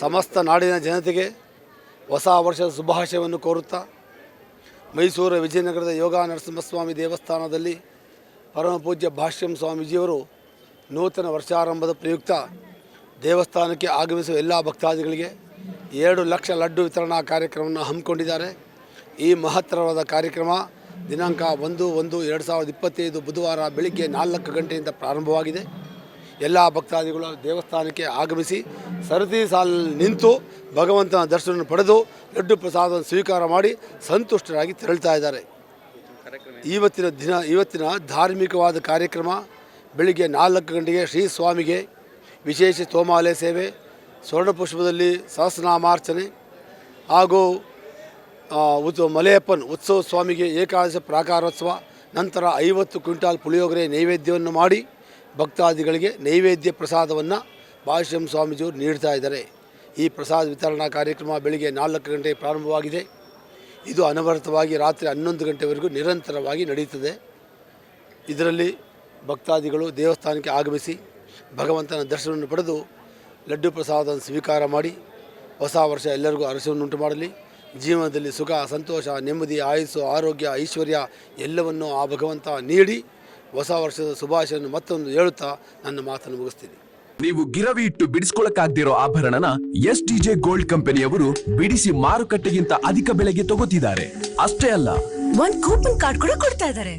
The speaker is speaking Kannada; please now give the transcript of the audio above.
ಸಮಸ್ತ ನಾಡಿನ ಜನತೆಗೆ ಹೊಸ ವರ್ಷದ ಶುಭಾಶಯವನ್ನು ಕೋರುತ್ತಾ ಮೈಸೂರು ವಿಜಯನಗರದ ಯೋಗ ನರಸಿಂಹಸ್ವಾಮಿ ದೇವಸ್ಥಾನದಲ್ಲಿ ಪರಮಪೂಜ್ಯ ಭಾಷ್ಯಂ ಸ್ವಾಮೀಜಿಯವರು ನೂತನ ವರ್ಷಾರಂಭದ ಪ್ರಯುಕ್ತ ದೇವಸ್ಥಾನಕ್ಕೆ ಆಗಮಿಸುವ ಎಲ್ಲ ಭಕ್ತಾದಿಗಳಿಗೆ ಎರಡು ಲಕ್ಷ ಲಡ್ಡು ವಿತರಣಾ ಕಾರ್ಯಕ್ರಮವನ್ನು ಹಮ್ಮಿಕೊಂಡಿದ್ದಾರೆ. ಈ ಮಹತ್ತರವಾದ ಕಾರ್ಯಕ್ರಮ ದಿನಾಂಕ ಒಂದು ಒಂದು ಎರಡು ಸಾವಿರದ ಇಪ್ಪತ್ತೈದು ಬುಧವಾರ ಬೆಳಿಗ್ಗೆ ನಾಲ್ಕು ಗಂಟೆಯಿಂದ ಪ್ರಾರಂಭವಾಗಿದೆ. ಎಲ್ಲ ಭಕ್ತಾದಿಗಳು ದೇವಸ್ಥಾನಕ್ಕೆ ಆಗಮಿಸಿ ಸರತಿ ಸಾಲಿನಲ್ಲಿ ನಿಂತು ಭಗವಂತನ ದರ್ಶನ ಪಡೆದು ಲಡ್ಡು ಪ್ರಸಾದವನ್ನು ಸ್ವೀಕಾರ ಮಾಡಿ ಸಂತುಷ್ಟರಾಗಿ ತೆರಳ್ತಾ ಇದ್ದಾರೆ. ಇವತ್ತಿನ ದಿನ, ಇವತ್ತಿನ ಧಾರ್ಮಿಕವಾದ ಕಾರ್ಯಕ್ರಮ ಬೆಳಿಗ್ಗೆ ನಾಲ್ಕು ಗಂಟೆಗೆ ಶ್ರೀ ಸ್ವಾಮಿಗೆ ವಿಶೇಷ ತೋಮಾಲೆ ಸೇವೆ, ಸ್ವರ್ಣಪುಷ್ಪದಲ್ಲಿ ಸಹಸ್ರನಾಮಾರ್ಚನೆ ಹಾಗೂ ಉತ್, ಮಲೆಯಪ್ಪನ್ ಉತ್ಸವ ಸ್ವಾಮಿಗೆ ಏಕಾದಶ ಪ್ರಾಕಾರೋತ್ಸವ, ನಂತರ ಐವತ್ತು ಕ್ವಿಂಟಾಲ್ ಪುಳಿಯೋಗರೆ ನೈವೇದ್ಯವನ್ನು ಮಾಡಿ ಭಕ್ತಾದಿಗಳಿಗೆ ನೈವೇದ್ಯ ಪ್ರಸಾದವನ್ನು ಭಾಷ್ಯಂ ಸ್ವಾಮೀಜಿಯವರು ನೀಡ್ತಾ ಇದ್ದಾರೆ. ಈ ಪ್ರಸಾದ ವಿತರಣಾ ಕಾರ್ಯಕ್ರಮ ಬೆಳಿಗ್ಗೆ ನಾಲ್ಕು ಗಂಟೆಗೆ ಪ್ರಾರಂಭವಾಗಿದೆ. ಇದು ಅನವರತವಾಗಿ ರಾತ್ರಿ ಹನ್ನೊಂದು ಗಂಟೆವರೆಗೂ ನಿರಂತರವಾಗಿ ನಡೆಯುತ್ತದೆ ಇದರಲ್ಲಿ ಭಕ್ತಾದಿಗಳು ದೇವಸ್ಥಾನಕ್ಕೆ ಆಗಮಿಸಿ ಭಗವಂತನ ದರ್ಶನವನ್ನು ಪಡೆದು ಲಡ್ಡು ಪ್ರಸಾದವನ್ನು ಸ್ವೀಕಾರ ಮಾಡಿ ಹೊಸ ವರ್ಷ ಎಲ್ಲರಿಗೂ ಅರಸವನ್ನುಂಟು ಮಾಡಲಿ. ಜೀವನದಲ್ಲಿ ಸುಖ, ಸಂತೋಷ, ನೆಮ್ಮದಿ, ಆಯುಸ್ಸು, ಆರೋಗ್ಯ, ಐಶ್ವರ್ಯ ಎಲ್ಲವನ್ನು ಆ ಭಗವಂತ ನೀಡಿ ಹೊಸ ವರ್ಷದ ಶುಭಾಶಯವನ್ನು ಮತ್ತೊಂದು ಹೇಳುತ್ತಾ ನನ್ನ ಮಾತನ್ನು ಮುಗಿಸ್ತೀನಿ. ನೀವು ಗಿರವಿ ಇಟ್ಟು ಬಿಡಿಸ್ಕೊಳಕ್ಕಾಗ್ದಿರೋ ಆಭರಣನ ಎಸ್ ಡಿಜೆ ಗೋಲ್ಡ್ ಕಂಪನಿಯವರು ಬಿಡಿಸಿ ಮಾರುಕಟ್ಟೆಗಿಂತ ಅಧಿಕ ಬೆಲೆಗೆ ತಗೋತಿದ್ದಾರೆ. ಅಷ್ಟೇ ಅಲ್ಲ. ಒಂದು ಕೂಪನ್ ಕಾರ್ಡ್ ಕೂಡ ಕೊಡ್ತಾ ಇದಾರೆ